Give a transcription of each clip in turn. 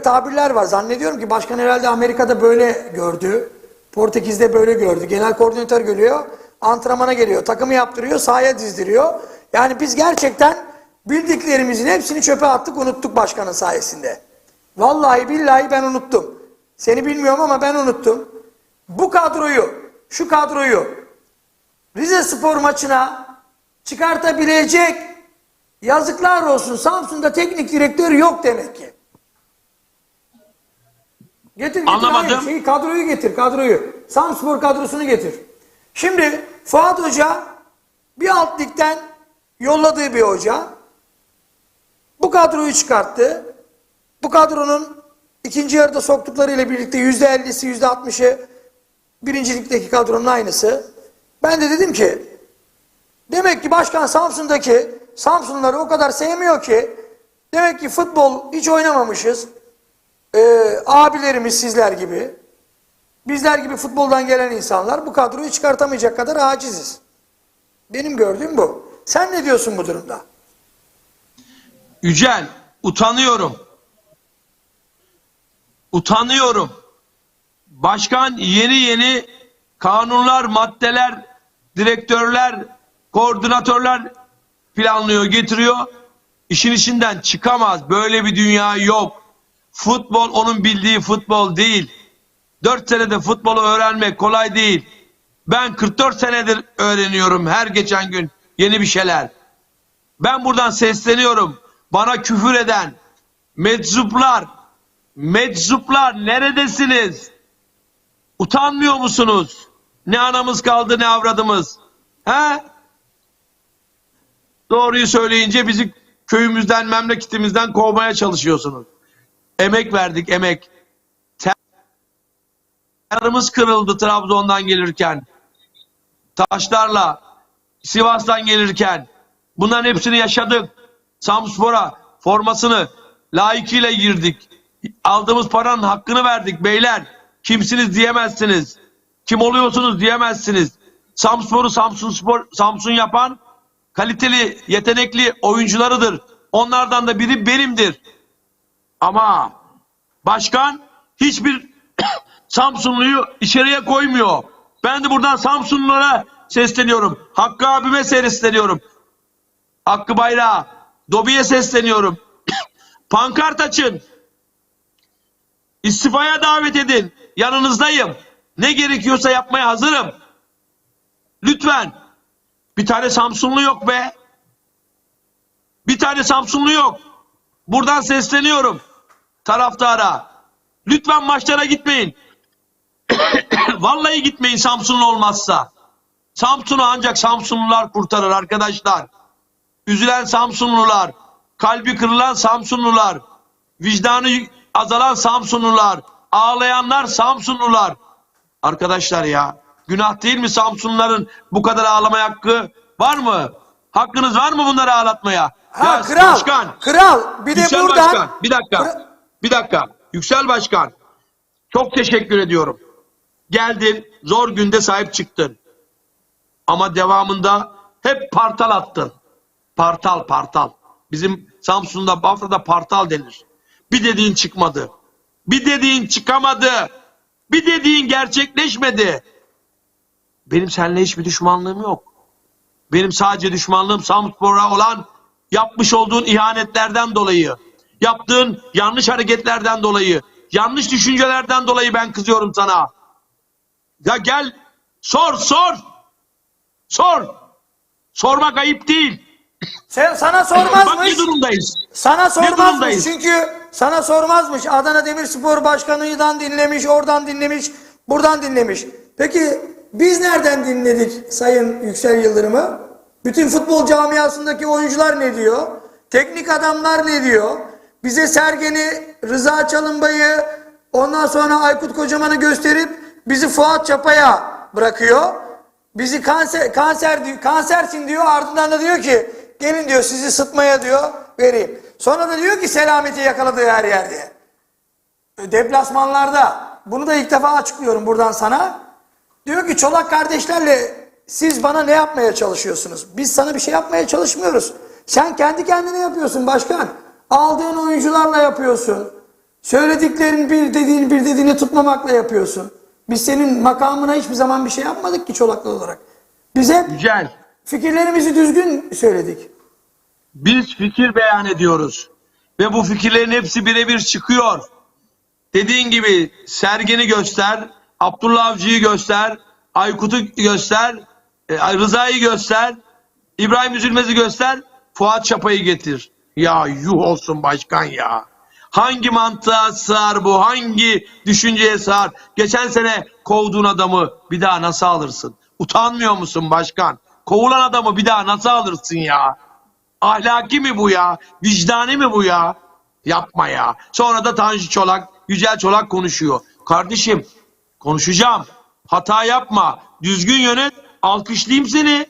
böyle tabirler var. Zannediyorum ki başkan herhalde Amerika'da böyle gördü. Portekiz'de böyle gördü. Genel koordinatör görüyor. Antrenmana geliyor. Takımı yaptırıyor. Sahaya dizdiriyor. Yani biz gerçekten bildiklerimizin hepsini çöpe attık unuttuk başkanın sayesinde. Vallahi billahi ben unuttum. Seni bilmiyorum ama ben unuttum. Bu kadroyu, şu kadroyu Rize Spor maçına çıkartabilecek yazıklar olsun Samsun'da teknik direktör yok demek ki. Getir getir Anlamadım. hayır, şeyi, kadroyu getir kadroyu. Samspor kadrosunu getir. Şimdi Fuat Hoca bir alt ligden yolladığı bir hoca. Bu kadroyu çıkarttı. Bu kadronun ikinci yarıda soktuklarıyla birlikte yüzde ellisi, yüzde altmışı birincilikteki kadronun aynısı. Ben de dedim ki demek ki başkan Samsun'daki Samsunluları o kadar sevmiyor ki demek ki futbol hiç oynamamışız. Ee, abilerimiz sizler gibi bizler gibi futboldan gelen insanlar bu kadroyu çıkartamayacak kadar aciziz. Benim gördüğüm bu. Sen ne diyorsun bu durumda? Yücel, utanıyorum. Utanıyorum. Başkan yeni yeni kanunlar, maddeler, direktörler, koordinatörler planlıyor, getiriyor. İşin içinden çıkamaz. Böyle bir dünya yok. Futbol onun bildiği futbol değil. 4 senede futbolu öğrenmek kolay değil. Ben 44 senedir öğreniyorum her geçen gün yeni bir şeyler. Ben buradan sesleniyorum. Bana küfür eden meczuplar, meczuplar neredesiniz? Utanmıyor musunuz? Ne anamız kaldı ne avradımız. He? Doğruyu söyleyince bizi köyümüzden, memleketimizden kovmaya çalışıyorsunuz. Emek verdik, emek. Terimiz kırıldı Trabzon'dan gelirken. Taşlarla, Sivas'tan gelirken. Bunların hepsini yaşadık. Samspor'a formasını layıkıyla girdik. Aldığımız paranın hakkını verdik beyler. Kimsiniz diyemezsiniz. Kim oluyorsunuz diyemezsiniz. Samspor'u Samsun Spor Samsun yapan kaliteli, yetenekli oyuncularıdır. Onlardan da biri benimdir. Ama başkan hiçbir Samsunluyu içeriye koymuyor. Ben de buradan Samsunlulara sesleniyorum. Hakkı abime sesleniyorum. Hakkı Bayrağı, Dobi'ye sesleniyorum. Pankart açın. İstifaya davet edin. Yanınızdayım. Ne gerekiyorsa yapmaya hazırım. Lütfen. Bir tane Samsunlu yok be. Bir tane Samsunlu yok. Buradan sesleniyorum. Taraftara. Lütfen maçlara gitmeyin. Vallahi gitmeyin Samsunlu olmazsa. Samsun'u ancak Samsunlular kurtarır arkadaşlar. Üzülen Samsunlular, kalbi kırılan Samsunlular, vicdanı azalan Samsunlular, ağlayanlar Samsunlular. Arkadaşlar ya, günah değil mi Samsunluların bu kadar ağlamaya hakkı var mı? Hakkınız var mı bunları ağlatmaya? Ha Ya kral, Başkan, kral bir de buradan Başkan, bir dakika, Kra- bir dakika. Yüksel Başkan, çok teşekkür ediyorum. Geldin, zor günde sahip çıktın. Ama devamında hep partal attın. Partal, partal. Bizim Samsun'da, Bafra'da partal denir. Bir dediğin çıkmadı. Bir dediğin çıkamadı. Bir dediğin gerçekleşmedi. Benim seninle hiçbir düşmanlığım yok. Benim sadece düşmanlığım Samspor'a olan yapmış olduğun ihanetlerden dolayı, yaptığın yanlış hareketlerden dolayı, yanlış düşüncelerden dolayı ben kızıyorum sana. Ya gel sor sor. Sor. Sormak ayıp değil. sen, sana Bak sormazmış. ne durumdayız. Sana sormazmış çünkü sana sormazmış. Adana Demirspor Başkanı'dan dinlemiş, oradan dinlemiş, buradan dinlemiş. Peki biz nereden dinledik Sayın Yüksel Yıldırım'ı? Bütün futbol camiasındaki oyuncular ne diyor? Teknik adamlar ne diyor? Bize Sergen'i, Rıza Çalınbay'ı, ondan sonra Aykut Kocaman'ı gösterip bizi Fuat Çapa'ya bırakıyor. Bizi kanser, kanser diyor, kansersin diyor ardından da diyor ki gelin diyor sizi sıtmaya diyor vereyim. Sonra da diyor ki selameti yakaladığı her yerde. Deplasmanlarda bunu da ilk defa açıklıyorum buradan sana. Diyor ki Çolak kardeşlerle siz bana ne yapmaya çalışıyorsunuz? Biz sana bir şey yapmaya çalışmıyoruz. Sen kendi kendine yapıyorsun başkan. Aldığın oyuncularla yapıyorsun. Söylediklerin bir dediğini bir dediğini tutmamakla yapıyorsun. Biz senin makamına hiçbir zaman bir şey yapmadık ki Çolaklı olarak. Biz hep Yücel, fikirlerimizi düzgün söyledik. biz fikir beyan ediyoruz. Ve bu fikirlerin hepsi birebir çıkıyor. Dediğin gibi Sergen'i göster, Abdullah Avcı'yı göster, Aykut'u göster, e, Rıza'yı göster, İbrahim Üzülmez'i göster, Fuat Çapa'yı getir. Ya yuh olsun başkan ya. Hangi mantığa sığar bu? Hangi düşünceye sığar? Geçen sene kovduğun adamı bir daha nasıl alırsın? Utanmıyor musun başkan? Kovulan adamı bir daha nasıl alırsın ya? Ahlaki mi bu ya? Vicdani mi bu ya? Yapma ya. Sonra da Tanju Çolak, Yücel Çolak konuşuyor. Kardeşim konuşacağım. Hata yapma. Düzgün yönet. Alkışlayayım seni.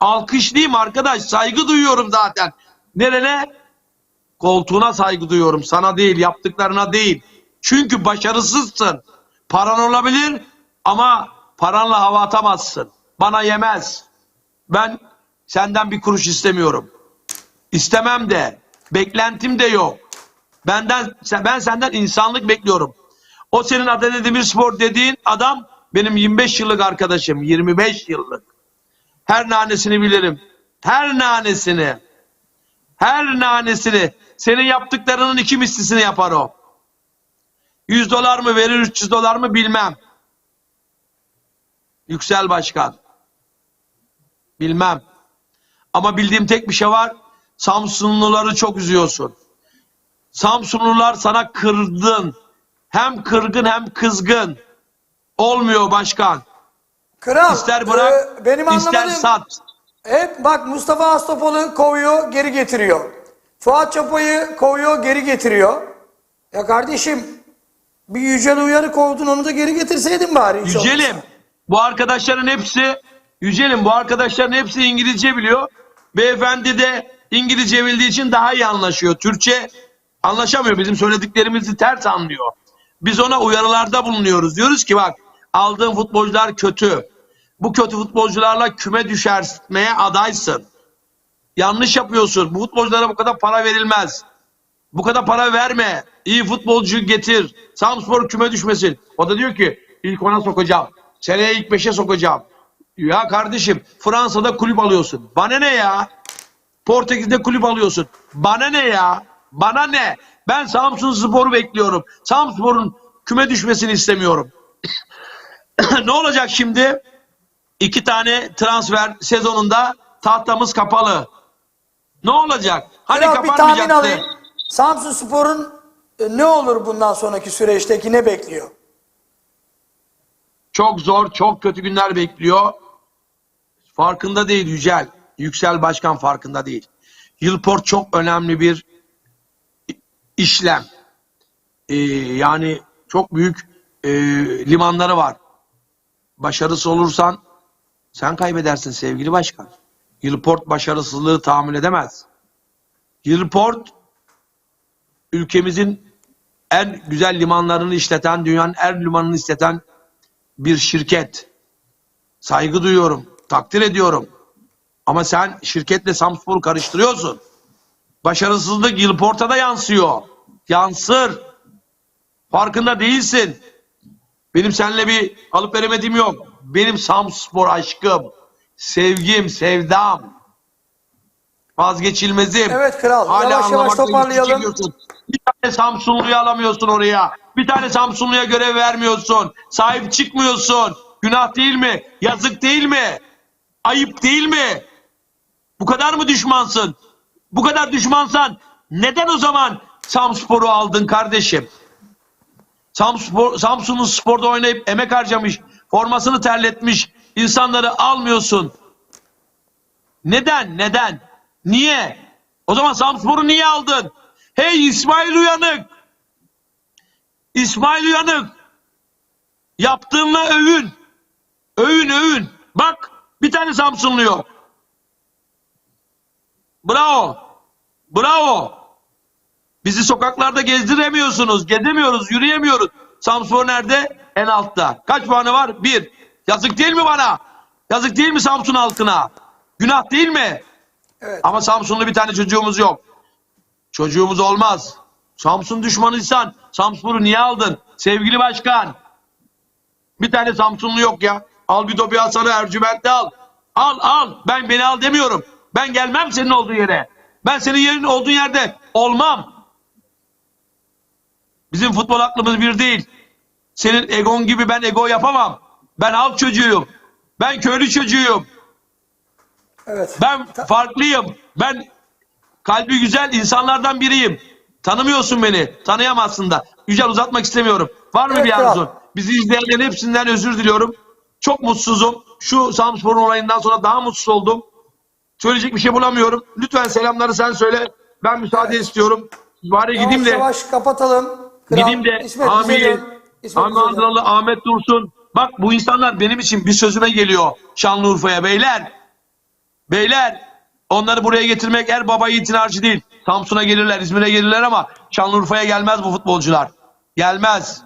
Alkışlayayım arkadaş. Saygı duyuyorum zaten. Nerene? Koltuğuna saygı duyuyorum. Sana değil, yaptıklarına değil. Çünkü başarısızsın. Paran olabilir ama paranla hava atamazsın. Bana yemez. Ben senden bir kuruş istemiyorum. İstemem de. Beklentim de yok. Benden ben senden insanlık bekliyorum. O senin Adana Demirspor dediğin adam benim 25 yıllık arkadaşım. 25 yıllık. Her nanesini bilirim. Her nanesini. Her nanesini. Senin yaptıklarının iki mislisini yapar o. 100 dolar mı verir 300 dolar mı bilmem. Yüksel Başkan. Bilmem. Ama bildiğim tek bir şey var. Samsunluları çok üzüyorsun. Samsunlular sana kırdın. Hem kırgın hem kızgın. Olmuyor başkan. Kral, İster bırak, e, benim ister sat. Hep bak Mustafa Astopal'ı kovuyor, geri getiriyor. Fuat Çapa'yı kovuyor, geri getiriyor. Ya kardeşim bir Yücel Uyar'ı kovdun onu da geri getirseydin bari. hiç Yücelim. Bu arkadaşların hepsi Yücelim bu arkadaşların hepsi İngilizce biliyor. Beyefendi de İngilizce bildiği için daha iyi anlaşıyor. Türkçe anlaşamıyor. Bizim söylediklerimizi ters anlıyor. Biz ona uyarılarda bulunuyoruz. Diyoruz ki bak aldığın futbolcular kötü. Bu kötü futbolcularla küme düşermeye adaysın. Yanlış yapıyorsun. Bu futbolculara bu kadar para verilmez. Bu kadar para verme. İyi futbolcu getir. Samspor küme düşmesin. O da diyor ki ilk ona sokacağım. Seneye ilk beşe sokacağım. Ya kardeşim Fransa'da kulüp alıyorsun. Bana ne ya? Portekiz'de kulüp alıyorsun. Bana ne ya? Bana ne? Ben Samsun Spor'u bekliyorum. Samspor'un küme düşmesini istemiyorum. ne olacak şimdi? İki tane transfer sezonunda tahtamız kapalı. Ne olacak? Hani Kral bir tahmin alayım. Samsun Spor'un e, ne olur bundan sonraki süreçteki ne bekliyor? Çok zor, çok kötü günler bekliyor. Farkında değil Yücel. Yüksel Başkan farkında değil. Yılport çok önemli bir işlem. Ee, yani çok büyük e, limanları var. Başarısı olursan sen kaybedersin sevgili başkan. Yılport başarısızlığı tahammül edemez. Yılport ülkemizin en güzel limanlarını işleten, dünyanın en limanını işleten bir şirket. Saygı duyuyorum, takdir ediyorum. Ama sen şirketle Samspor'u karıştırıyorsun. Başarısızlık Yılport'a da yansıyor. Yansır. Farkında değilsin. Benim seninle bir alıp veremediğim yok. Benim Samspor aşkım, sevgim, sevdam. Vazgeçilmezim. Evet kral, yavaş yavaş güçlük toparlayalım. Bir tane Samsunlu'yu alamıyorsun oraya. Bir tane Samsunlu'ya görev vermiyorsun. Sahip çıkmıyorsun. Günah değil mi? Yazık değil mi? Ayıp değil mi? Bu kadar mı düşmansın? Bu kadar düşmansan neden o zaman Samspor'u aldın kardeşim? Samspor, Samsun'un sporda oynayıp emek harcamış, formasını terletmiş insanları almıyorsun. Neden? Neden? Niye? O zaman Samspor'u niye aldın? Hey İsmail Uyanık! İsmail Uyanık! Yaptığınla övün. Övün övün. Bak bir tane Samsunlu yok. Bravo. Bravo. Bizi sokaklarda gezdiremiyorsunuz. Gezemiyoruz, yürüyemiyoruz. Samsun nerede? En altta. Kaç puanı var? Bir. Yazık değil mi bana? Yazık değil mi Samsun halkına? Günah değil mi? Evet. Ama Samsunlu bir tane çocuğumuz yok. Çocuğumuz olmaz. Samsun düşmanıysan Samsun'u niye aldın? Sevgili başkan. Bir tane Samsunlu yok ya. Al bir Dobi Hasan'ı Ercüment'te al. Al al. Ben beni al demiyorum. Ben gelmem senin olduğu yere. Ben senin yerin olduğun yerde olmam. Bizim futbol aklımız bir değil. Senin egon gibi ben ego yapamam. Ben halk çocuğuyum. Ben köylü çocuğuyum. Evet. Ben farklıyım. Ben kalbi güzel insanlardan biriyim. Tanımıyorsun beni. Tanıyamazsın da. Yücel uzatmak istemiyorum. Var mı Evet, bir arzun? Bizi izleyenlerin hepsinden özür diliyorum. Çok mutsuzum. Şu Samspor'un olayından sonra daha mutsuz oldum. Söyleyecek bir şey bulamıyorum. Lütfen selamları sen söyle. Ben müsaade istiyorum. Bari Yavaş gideyim de yavaş kapatalım. Kral, Gideyim de İsmet, dön. Adanalı Ahmet Dursun. Bak bu insanlar benim için bir sözüme geliyor Şanlıurfa'ya beyler. Beyler onları buraya getirmek her baba yiğitin harcı değil. Samsun'a gelirler, İzmir'e gelirler ama Şanlıurfa'ya gelmez bu futbolcular. Gelmez.